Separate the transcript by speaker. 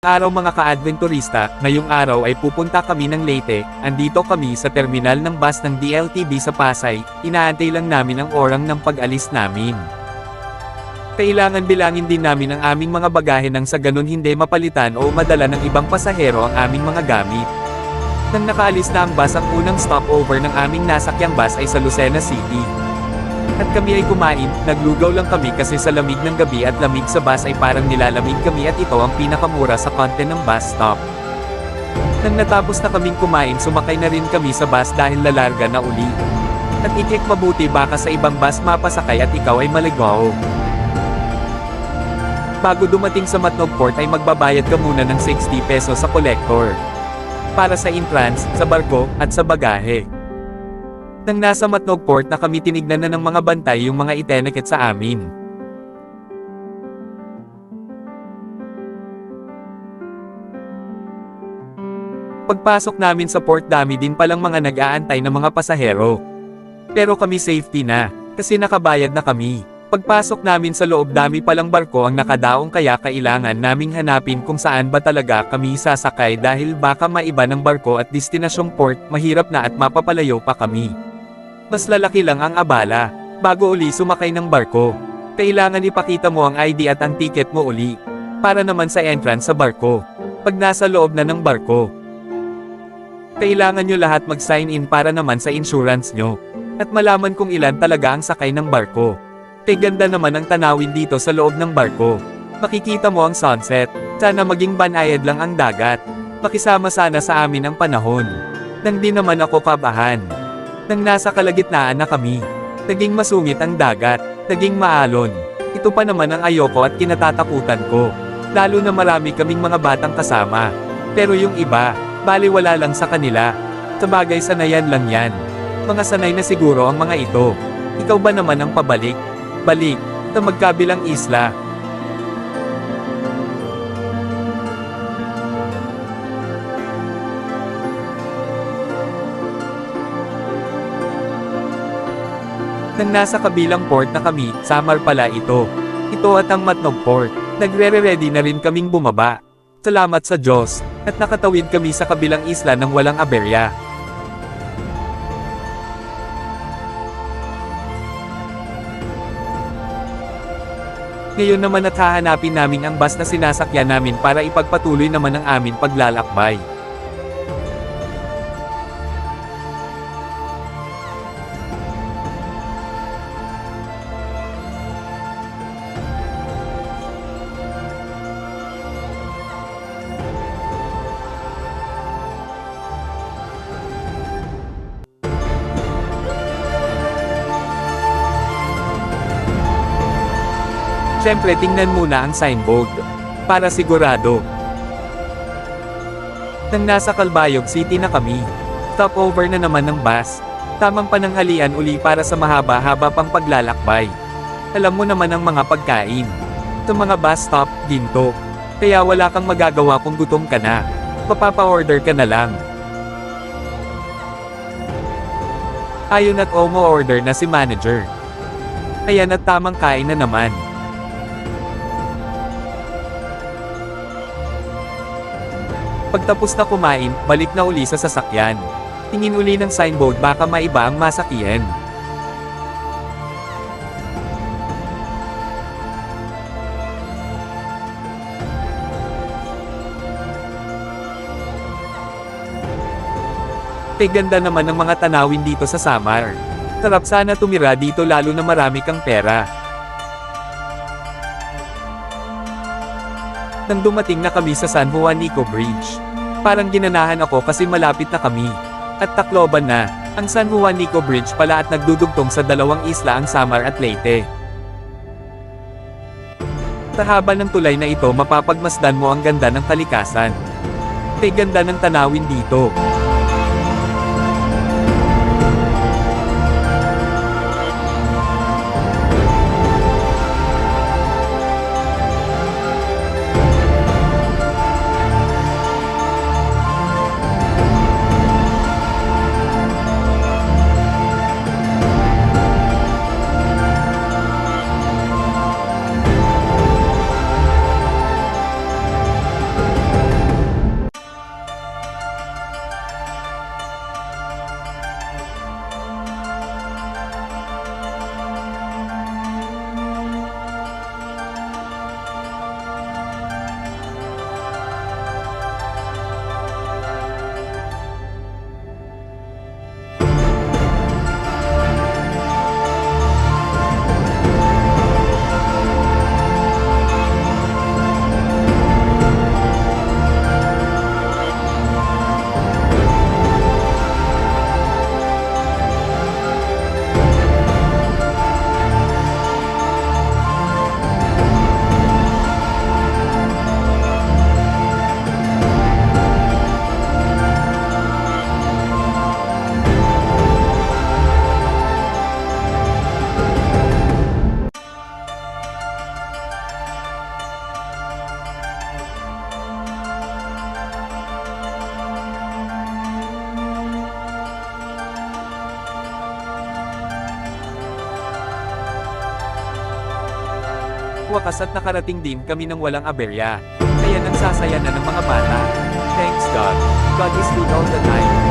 Speaker 1: Araw mga ka-adventurista, ngayong araw ay pupunta kami ng Leyte, andito kami sa terminal ng bus ng DLTB sa Pasay, inaantay lang namin ang orang ng pag-alis namin. Kailangan bilangin din namin ang aming mga bagahe nang sa ganun hindi mapalitan o madala ng ibang pasahero ang aming mga gamit. Nang nakaalis na ang bus ang unang stopover ng aming nasakyang bus ay sa Lucena City. At kami ay kumain, naglugaw lang kami kasi sa lamig ng gabi at lamig sa bus ay parang nilalamig kami at ito ang pinakamura sa content ng bus stop. Nang natapos na kaming kumain sumakay na rin kami sa bus dahil lalarga na uli. At ikik mabuti baka sa ibang bus mapasakay at ikaw ay maligaw. Bago dumating sa Matnog Port ay magbabayad ka muna ng 60 pesos sa collector. Para sa entrance, sa barko, at sa bagahe. Nang nasa Matnog Port na kami tinignan na ng mga bantay yung mga iteneket sa amin. Pagpasok namin sa port dami din palang mga nag-aantay ng mga pasahero. Pero kami safety na, kasi nakabayad na kami. Pagpasok namin sa loob dami palang barko ang nakadaong kaya kailangan naming hanapin kung saan ba talaga kami sasakay dahil baka maiba ng barko at destinasyong port, mahirap na at mapapalayo pa kami. Mas lalaki lang ang abala, bago uli sumakay ng barko. Kailangan ipakita mo ang ID at ang ticket mo uli, para naman sa entrance sa barko. Pag nasa loob na ng barko, kailangan nyo lahat mag-sign in para naman sa insurance nyo. At malaman kung ilan talaga ang sakay ng barko. Kay ganda naman ang tanawin dito sa loob ng barko. Makikita mo ang sunset. Sana maging banayad lang ang dagat. Makisama sana sa amin ang panahon. Nang di naman ako kabahan. Nang nasa kalagitnaan na kami. Naging masungit ang dagat. Naging maalon. Ito pa naman ang ayoko at kinatatakutan ko. Lalo na marami kaming mga batang kasama. Pero yung iba, baliwala lang sa kanila. Sabagay sanayan lang yan. Mga sanay na siguro ang mga ito. Ikaw ba naman ang pabalik? Balik, sa magkabilang isla. Nang nasa kabilang port na kami, Samar pala ito. Ito at ang Matnog Port. Nagre-ready na rin kaming bumaba. Salamat sa Diyos, at nakatawid kami sa kabilang isla ng walang aberya. Ngayon naman at hahanapin namin ang bus na sinasakyan namin para ipagpatuloy naman ang amin paglalakbay. Siyempre tingnan muna ang signboard. Para sigurado. Nang nasa Calbayog City na kami, stopover na naman ng bus. Tamang pananghalian uli para sa mahaba-haba pang paglalakbay. Alam mo naman ang mga pagkain. Sa mga bus stop, ginto. Kaya wala kang magagawa kung gutom ka na. Papapa-order ka na lang. Ayon at Omo order na si manager. Ayan at tamang kain na naman. Pagtapos na kumain, balik na uli sa sasakyan. Tingin uli ng signboard baka maiba ang masakyan. Kay ganda naman ng mga tanawin dito sa Samar. Sarap sana tumira dito lalo na marami kang pera. Nang dumating na kami sa San Juanico Bridge. Parang ginanahan ako kasi malapit na kami. At Tacloban na, ang San Juanico Bridge pala at nagdudugtong sa dalawang isla ang Samar at Leyte. Sa haba ng tulay na ito mapapagmasdan mo ang ganda ng kalikasan. Kay ganda ng tanawin dito. Wakas at nakarating din kami ng walang aberya. Kaya nagsasaya na ng mga bata. Thanks God. God is good all the time.